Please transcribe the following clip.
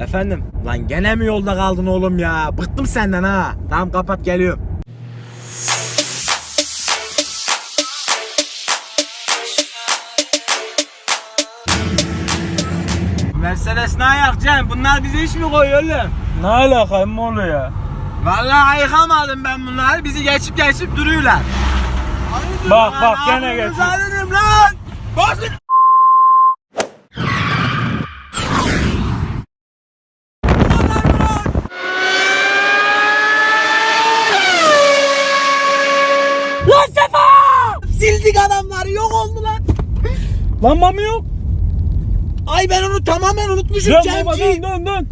Efendim? Lan gene mi yolda kaldın oğlum ya? Bıktım senden ha. Tamam kapat geliyorum. Mercedes ne ayak Cem? Bunlar bize iş mi koyuyor oğlum? Ne alaka emmi oluyor? Vallahi ayıkamadım ben bunları. Bizi geçip geçip duruyorlar. Bak, bak, gene geçiyor. lan. Bozun. Lan mami yok. Ay ben onu tamamen unutmuşum Dön baba dön dön dön.